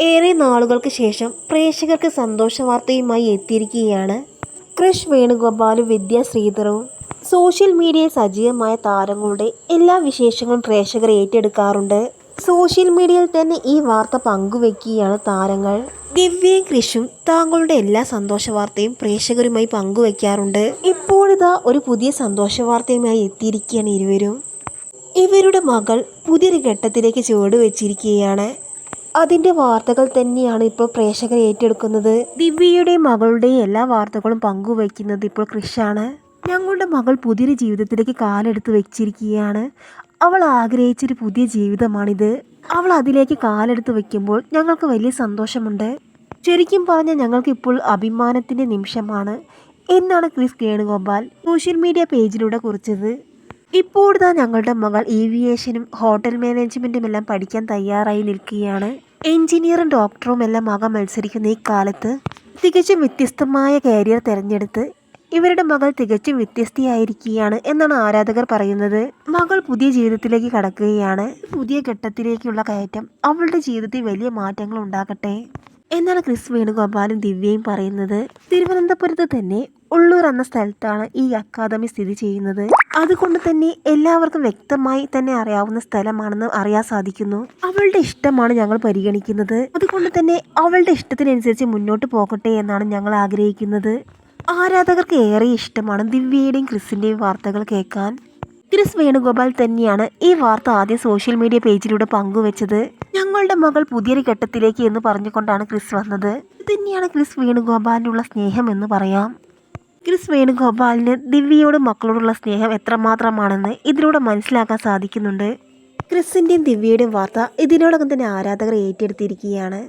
ഏറെ നാളുകൾക്ക് ശേഷം പ്രേക്ഷകർക്ക് സന്തോഷ വാർത്തയുമായി എത്തിയിരിക്കുകയാണ് ക്രിഷ് വേണുഗോപാലും വിദ്യ ശ്രീധരവും സോഷ്യൽ മീഡിയയിൽ സജീവമായ താരങ്ങളുടെ എല്ലാ വിശേഷങ്ങളും പ്രേക്ഷകർ ഏറ്റെടുക്കാറുണ്ട്. സോഷ്യൽ മീഡിയയിൽ തന്നെ ഈ വാർത്ത പങ്കുവെക്കുകയാണ് താരങ്ങൾ. ദിവ്യയും കൃഷും താങ്കളുടെ എല്ലാ സന്തോഷ വാർത്തയും പ്രേക്ഷകരുമായി പങ്കുവെക്കാറുണ്ട്. ഇപ്പോഴിതാ ഒരു പുതിയ സന്തോഷ വാർത്തയുമായി എത്തിയിരിക്കുകയാണ് ഇരുവരും. ഇവരുടെ മകൾ പുതിയൊരു ഘട്ടത്തിലേക്ക് ചുവട് വെച്ചിരിക്കുകയാണ് അതിന്റെ വാർത്തകൾ തന്നെയാണ് ഇപ്പോൾ പ്രേക്ഷകർ ഏറ്റെടുക്കുന്നത്. ദിവ്യയുടെയും മകളുടെയും എല്ലാ വാർത്തകളും പങ്കുവയ്ക്കുന്നത് ഇപ്പോൾ കൃഷാണ്. ഞങ്ങളുടെ മകൾ പുതിയൊരു ജീവിതത്തിലേക്ക് കാലെടുത്ത് വെച്ചിരിക്കുകയാണ്. അവൾ ആഗ്രഹിച്ചൊരു പുതിയ ജീവിതമാണിത്. അവൾ അതിലേക്ക് കാലെടുത്ത് വെക്കുമ്പോൾ ഞങ്ങൾക്ക് വലിയ സന്തോഷമുണ്ട്. ശരിക്കും പറഞ്ഞാൽ ഞങ്ങൾക്ക് ഇപ്പോൾ അഭിമാനത്തിന്റെ നിമിഷമാണ്. എന്നാണ് ക്രിസ് വേണുഗോപാൽ സോഷ്യൽ മീഡിയ പേജിലൂടെ കുറിച്ചത്. ഇപ്പോഴത്തെ ഞങ്ങളുടെ മകൾ ഏവിയേഷനും ഹോട്ടൽ മാനേജ്മെന്റും എല്ലാം പഠിക്കാൻ തയ്യാറായി നിൽക്കുകയാണ്. എഞ്ചിനീയറും ഡോക്ടറും എല്ലാം ആകാൻ മത്സരിക്കുന്ന ഈ കാലത്ത് തികച്ചും വ്യത്യസ്തമായ കരിയർ തിരഞ്ഞെടുത്ത് ഇവരുടെ മകൾ തികച്ചും വ്യത്യസ്തയായിരിക്കുകയാണ് എന്നാണ് ആരാധകർ പറയുന്നത്. മകൾ പുതിയ ജീവിതത്തിലേക്ക് കടക്കുകയാണ്. പുതിയ ഘട്ടത്തിലേക്കുള്ള കയറ്റം. അവളുടെ ജീവിതത്തിൽ വലിയ മാറ്റങ്ങൾ ഉണ്ടാകട്ടെ എന്നാണ് ക്രിസ് വേണുഗോപാലും ദിവ്യയും പറയുന്നത്. തിരുവനന്തപുരത്ത് തന്നെ ഉള്ളൂർ എന്ന സ്ഥലത്താണ് ഈ അക്കാദമി സ്ഥിതി ചെയ്യുന്നത്. അതുകൊണ്ട് തന്നെ എല്ലാവർക്കും വ്യക്തമായി തന്നെ അറിയാവുന്ന സ്ഥലമാണെന്ന് അറിയാൻ സാധിക്കുന്നു. അവളുടെ ഇഷ്ടമാണ് ഞങ്ങൾ പരിഗണിക്കുന്നത്. അതുകൊണ്ട് തന്നെ അവളുടെ ഇഷ്ടത്തിനനുസരിച്ച് മുന്നോട്ട് പോകട്ടെ എന്നാണ് ഞങ്ങൾ ആഗ്രഹിക്കുന്നത്. ആരാധകർക്ക് ഏറെ ഇഷ്ടമാണ് ദിവ്യയുടെയും ക്രിസിന്റെയും വാർത്തകൾ കേൾക്കാൻ. ക്രിസ് വേണുഗോപാൽ തന്നെയാണ് ഈ വാർത്ത ആദ്യം സോഷ്യൽ മീഡിയ പേജിലൂടെ പങ്കുവച്ചത്. ഞങ്ങളുടെ മകൾ പുതിയൊരു ഘട്ടത്തിലേക്ക് എന്ന് പറഞ്ഞുകൊണ്ടാണ് ക്രിസ് വന്നത്. ഇത് തന്നെയാണ് ക്രിസ് വേണുഗോപാലിനുള്ള സ്നേഹം എന്ന് പറയാം. ക്രിസ് വേണുഗോപാലിന് ദിവ്യയോടും മക്കളോടുള്ള സ്നേഹം എത്രമാത്രമാണെന്ന് ഇതിലൂടെ മനസ്സിലാക്കാൻ സാധിക്കുന്നുണ്ട്. ക്രിസിന്റെയും ദിവ്യയുടെയും വാർത്ത ഇതിനോടകം തന്നെ ആരാധകർ ഏറ്റെടുത്തിരിക്കുകയാണ്.